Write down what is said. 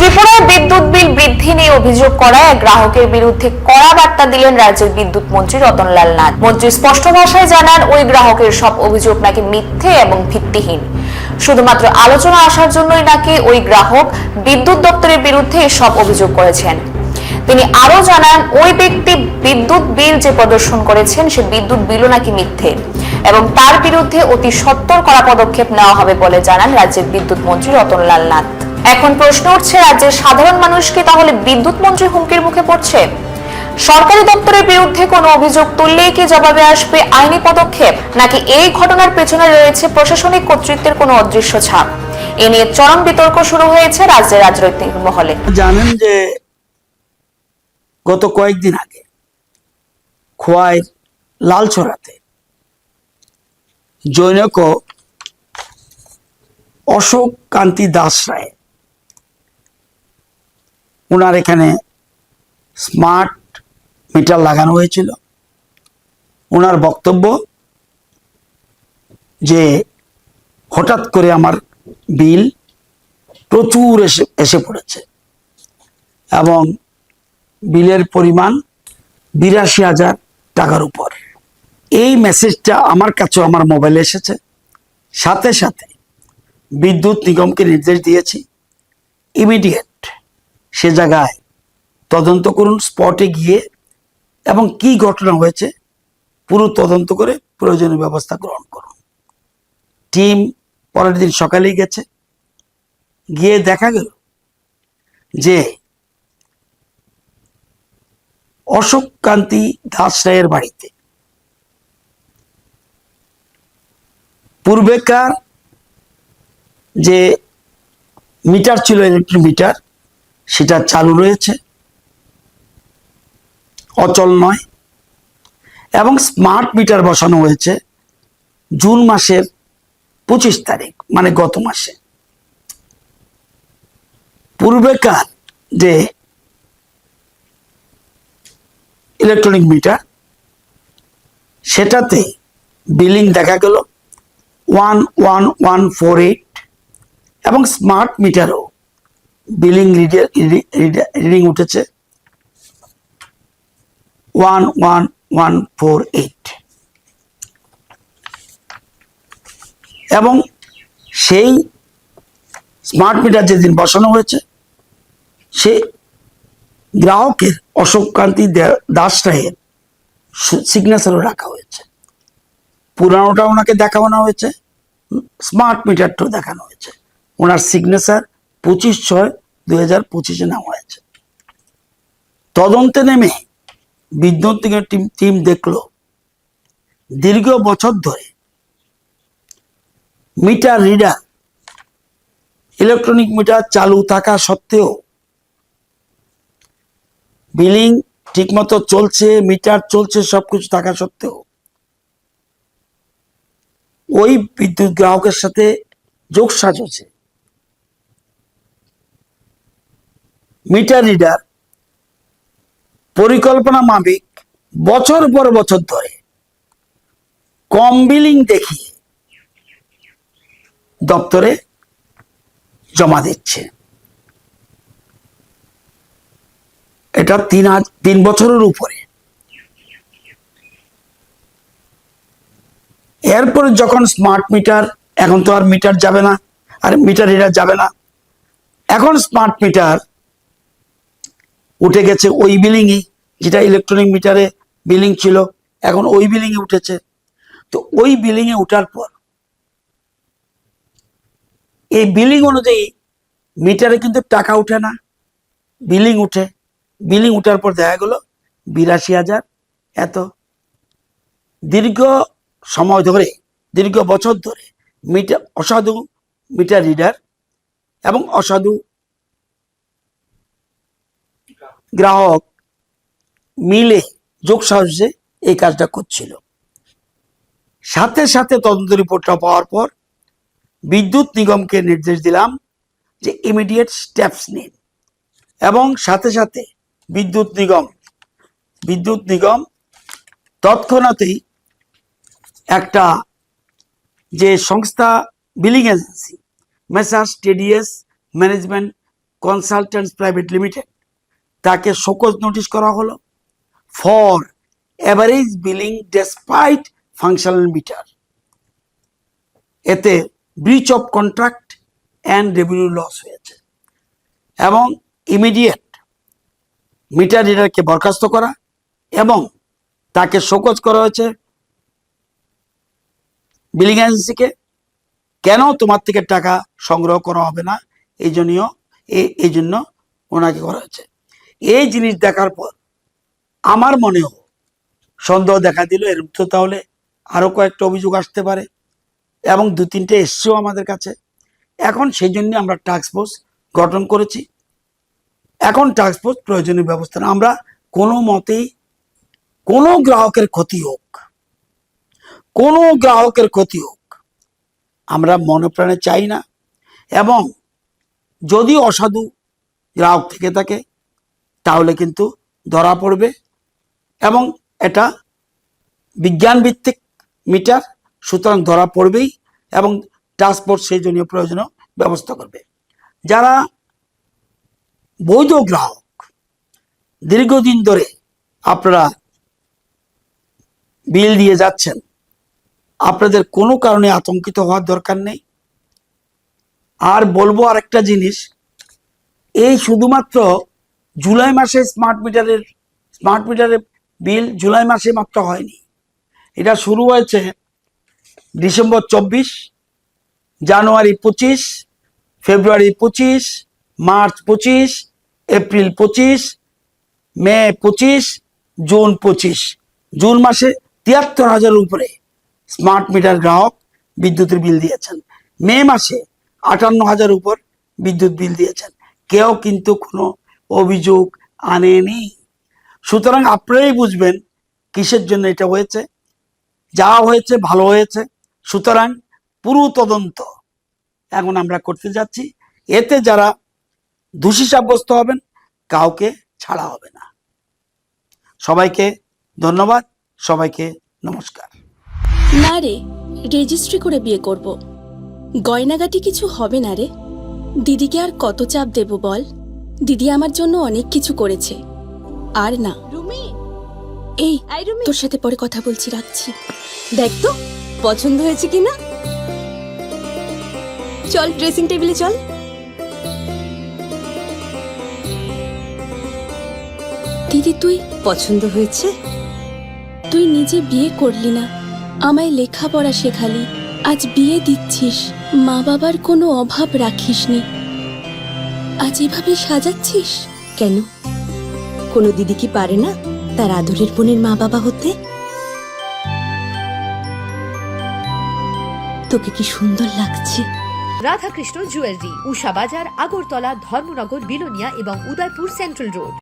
ত্রিপুরায় বিদ্যুৎ বিল বৃদ্ধি নিয়ে অভিযোগ করায় এক গ্রাহকের বিরুদ্ধে কড়া বার্তা দিলেন রাজ্যের বিদ্যুৎ মন্ত্রী রতনলাল নাথ। মন্ত্রী স্পষ্ট ভাষায় জানান, ওই গ্রাহকের সব অভিযোগ নাকি মিথ্যে এবং ভিত্তিহীন। শুধুমাত্র আলোচনা আসার জন্যই নাকি ওই গ্রাহক বিদ্যুৎ দপ্তরের বিরুদ্ধে সব অভিযোগ করেছেন। তিনি আরও জানান, ওই ব্যক্তি বিদ্যুৎ বিল যে প্রদর্শন করেছেন, সে বিদ্যুৎ বিলও নাকি মিথ্যে এবং তার বিরুদ্ধে অতি সত্বর করা পদক্ষেপ নেওয়া হবে বলে জানান রাজ্যের বিদ্যুৎ মন্ত্রী রতনলাল নাথ। এখন প্রশ্ন উঠছে, রাজ্যের সাধারণ মানুষকে তাহলে বিদ্যুৎ মন্ত্রী হুমকির মুখে পড়ছে? সরকারি দপ্তরের বিরুদ্ধে কোনো অভিযোগ তুললেই কি জবাবে আসবে আইনি পদক্ষেপ, নাকি এই ঘটনার পেছনে রয়েছে প্রশাসনিক কর্তৃত্বের কোনো অদৃশ্য ছাপ? এ নিয়ে চরম বিতর্ক শুরু হয়েছে রাজ্যের রাজনৈতিক মহলে। জানেন যে গত কয়েকদিন আগে খোয়াইয়ের লালছড়াতে জৈনক অশোক কান্তি দাস রায় ওনার এখানে স্মার্ট মিটার লাগানো হয়েছিল। ওনার বক্তব্য যে হঠাৎ করে আমার বিল প্রচুর এসে এসে পড়েছে এবং বিলের পরিমাণ বিরাশি হাজার টাকার উপর। এই মেসেজটা আমার কাছেও আমার মোবাইলে এসেছে। সাথে সাথে বিদ্যুৎ নিগমকে নির্দেশ দিয়েছি। ইমিডিয়েট সে জায়গায় তদন্ত করুন স্পটে গিয়ে, এবং কি ঘটনা হয়েছে, পুরো তদন্ত করে প্রয়োজনীয় ব্যবস্থা গ্রহণ করুন। টিম পরের দিন সকালেই গেছে। গিয়ে দেখা গেল যে অশোক কান্তি দাস রায়ের বাড়িতে পূর্বেকার যে মিটার ছিল ইলেকট্রিক মিটার সেটা চালু রয়েছে। অচল নয়। এবং স্মার্ট মিটার বসানো হয়েছে জুন মাসের পঁচিশ তারিখ মানে গত মাসে। পূর্বেকার যে ইলেকট্রনিক মিটার সেটাতে বিলিং দেখা গেল। One one one four eight এবং স্মার্ট মিটারও বিলিং রিডিং উঠেছে। One one one four eight এবং সেই স্মার্ট মিটার যেদিন বসানো হয়েছে, সে গ্রাহকের অশোক কান্তি দে- দাস রায়ের সিগনেচারও রাখা হয়েছে। পুরানোটা ওনাকে দেখানো হয়েছে স্মার্ট মিটারটাও দেখানো হয়েছে। ওনার সিগনেচার পঁচিশ ছয় দুই পঁচিশে নেওয়া হয়েছে। তদন্তে নেমে বিদ্যুৎ টিম টিম দেখল, দীর্ঘ বছর ধরে মিটার রিডার, ইলেকট্রনিক মিটার চালু থাকা সত্ত্বেও বিলিং ঠিকমতো চলছে, মিটার চলছে, সবকিছু থাকা সত্ত্বেও ওই বিদ্যুৎ গ্রাহকের সাথে যোগসাজ হচ্ছে মিটার রিডার পরিকল্পনা মাফিক, বছর পর বছর ধরে, কম বিলিং দেখিয়ে দপ্তরে জমা দিচ্ছে। এটা তিন তিন বছরের উপরে। এরপরে যখন স্মার্ট মিটার এখন তো আর মিটার যাবে না, আর মিটার রিডার যাবে না। এখন স্মার্ট মিটার উঠে গেছে ওই বিলিংই, যেটা ইলেকট্রনিক মিটারে বিলিং ছিল, এখন ওই বিলিংয়ে উঠেছে। তো ওই বিলিংয়ে উঠার পর, এই বিলিং অনুযায়ী মিটারে কিন্তু টাকা উঠে না, বিলিং উঠে। বিলিং উঠার পর দেখা গেল, বিরাশি হাজার, এত। দীর্ঘ সময় ধরে, দীর্ঘ বছর ধরে মিটার অসাধু মিটার রিডার এবং অসাধু গ্রাহক মিলে যোগ সাহসে এই কাজটা করছিল। সাথে সাথে তদন্ত রিপোর্টটা পাওয়ার পর বিদ্যুৎ নিগমকে নির্দেশ দিলাম যে ইমিডিয়েট স্টেপস নিন এবং সাথে সাথে বিদ্যুৎ নিগম বিদ্যুৎ নিগম তৎক্ষণাতেই একটা যে সংস্থা billing agency messrs TDS management consultants private limited তাকে শোকজ নোটিশ করা হলো for average billing despite functional meter. এতে breach of contract and revenue loss হয়েছে এবং ইমিডিয়েট মিটার রিডারকে বরখাস্ত করা এবং তাকে শোকজ করা হয়েছে বিলিং এজেন্সিকে। কেন তোমার থেকে টাকা সংগ্রহ করা হবে না? এই জন্যও এই- এই জন্য ওনাকে করা হয়েছে। এই জিনিস দেখার পর আমার মনেও সন্দেহ দেখা দিল। এর তো তাহলে আরও কয়েকটা অভিযোগ আসতে পারে এবং দু তিনটে এসছেও আমাদের কাছে। এখন সেই জন্য আমরা টাস্ক ফোর্স গঠন করেছি। এখন ফোর্স প্রয়োজনীয় ব্যবস্থা। আমরা কোনো মতেই কোনো গ্রাহকের ক্ষতি হোক, কোনো গ্রাহকের ক্ষতি হোক, আমরা মনপ্রাণে চাই না। এবং যদি অসাধু গ্রাহক থেকে থাকে তাহলে কিন্তু ধরা পড়বে এবং এটা বিজ্ঞান ভিত্তিক মিটার, সুতরাং ধরা পড়বেই এবং ট্রান্সপোর্ট সেই জন্য প্রয়োজনীয় ব্যবস্থা করবে। যারা বৈধ গ্রাহক, দীর্ঘদিন ধরে আপনারা বিল দিয়ে যাচ্ছেন, আপনাদের কোনো কারণে আতঙ্কিত হওয়ার দরকার নেই। আর বলব আরেকটা জিনিস, এই শুধুমাত্র জুলাই মাসে স্মার্ট মিটারের স্মার্ট মিটারের বিল জুলাই মাসে মাত্র হয়নি। এটা শুরু হয়েছে ডিসেম্বর চব্বিশ, জানুয়ারি পঁচিশ, ফেব্রুয়ারি পঁচিশ, মার্চ পঁচিশ, এপ্রিল পঁচিশ, মে পঁচিশ, জুন পঁচিশ। জুন মাসে তিয়াত্তর হাজার উপরে স্মার্ট মিটার গ্রাহক বিদ্যুতের বিল দিয়েছেন। মে মাসে আটান্ন হাজার উপর বিদ্যুৎ বিল দিয়েছেন। কেউ কিন্তু কোনো অভিযোগ আনেনি। সুতরাং আপনারাই বুঝবেন কিসের জন্য এটা হয়েছে, যা হয়েছে ভালো হয়েছে। সুতরাং পুরো তদন্ত এখন আমরা করতে যাচ্ছি। এতে যারা দোষী সাব্যস্ত হবেন, কাউকে ছাড়া হবে না। সবাইকে ধন্যবাদ, সবাইকে নমস্কার। না রে, রেজিস্ট্রি করে বিয়ে করব। গয়নাগাটি কিছু হবে না রে। দিদিকে আর কত চাপ দেব বল? দিদি আমার জন্য অনেক কিছু করেছে। আর না। রুমি। এই আই রুমি। তোর সাথে পরে কথা বলছি রাখছি। দেখ তো পছন্দ হয়েছে কিনা? চল ড্রেসিং টেবিলে চল। দিদি তুই পছন্দ হয়েছে? তুই নিজে বিয়ে করলি না। আমায় লেখাপড়া শেখালি। আজ বিয়ে দিচ্ছিস। মা বাবার কোনো অভাব রাখিসনি। আজ এভাবে সাজাচ্ছিস? কেন? কোনো দিদি কি পারে না তার আদরের বোনের মা বাবা হতে? তোকে কি সুন্দর লাগছে? রাধাকৃষ্ণ জুয়েলারি, উষা বাজার, আগরতলা, ধর্মনগর, বিলোনিয়া এবং উদয়পুর সেন্ট্রাল রোড।